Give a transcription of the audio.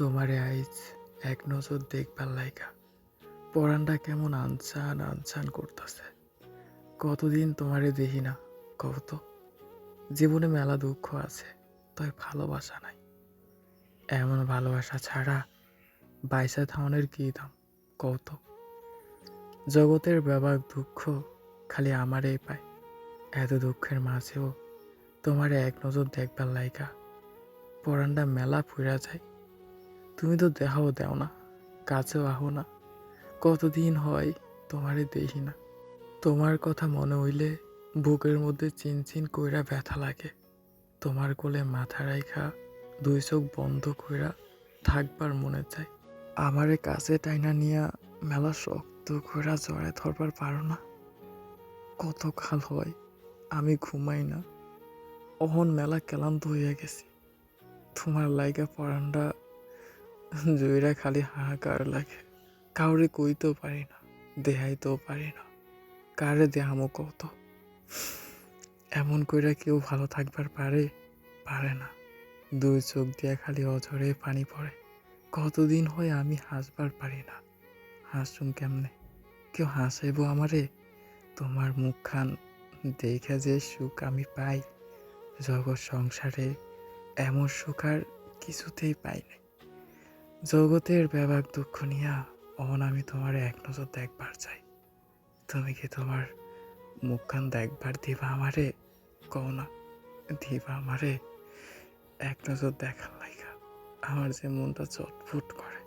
তোমারে আইজ এক নজর দেখবার লাইকা পরানটা কেমন আনছান আনছান করতেছে। কতদিন তোমারে দেখি না কত জীবনে মেলা দুঃখ আছে, তাই ভালোবাসা নাই। এমন ভালোবাসা ছাড়া বাইসা থাউনের কি দাম কত জগতের ব্যাপক দুঃখ খালি আমারই পায়। এত দুঃখের মাঝেও তোমারে এক নজর দেখবার লাইকা পরানটা মেলা ফুরা যায়। তুমি তো দেখাও দেও না, কাছেও আহো না। কতদিন হয় তোমারে দেখি না। তোমার কথা মনে হইলে বুকের মধ্যে চিনচিন কইরা ব্যথা লাগে। তোমার কোলে মাথা রাইখা, দুই চোখ বন্ধ কইরা থাকবার মনে চায়। আমারে কাছে টাইনা নিয়া মেলা শক্ত কইরা জড়ায় ধরবার পারো না। কত কাল হয় আমি ঘুমাই না। অহন মেলা ক্লান্ত হইয়া গেছি। তোমার লাইগা পরানটা জয়রা খালি হাহাকার লাগে। কাউরে কইতেও পারি না দেহাইতেও পারি না। কারে দেহামো কত? এমন কইরা কেউ ভালো থাকবার পারে? পারে না। দুই চোখ দিয়া খালি অঝরে পানি পড়ে। কতদিন হয় আমি হাসবার পারি না। হাসুম কেমনে? কেউ হাসাইব আমারে? তোমার মুখখান দেখে যে সুখ আমি পাই। জগৎ সংসারে এমন সুখ আর কিছুতেই পাই নাই। জগতের ব্যাপক দুঃখ নিয়া অহন আমি তোমার এক নজর দেখবার চাই। তুমি কি তোমার মুখখান দেখবার দিবা আমারে? কও না, দিবা আমারে? এক নজর দেখার লাইগা আমার যে মনটা চটফুট করে।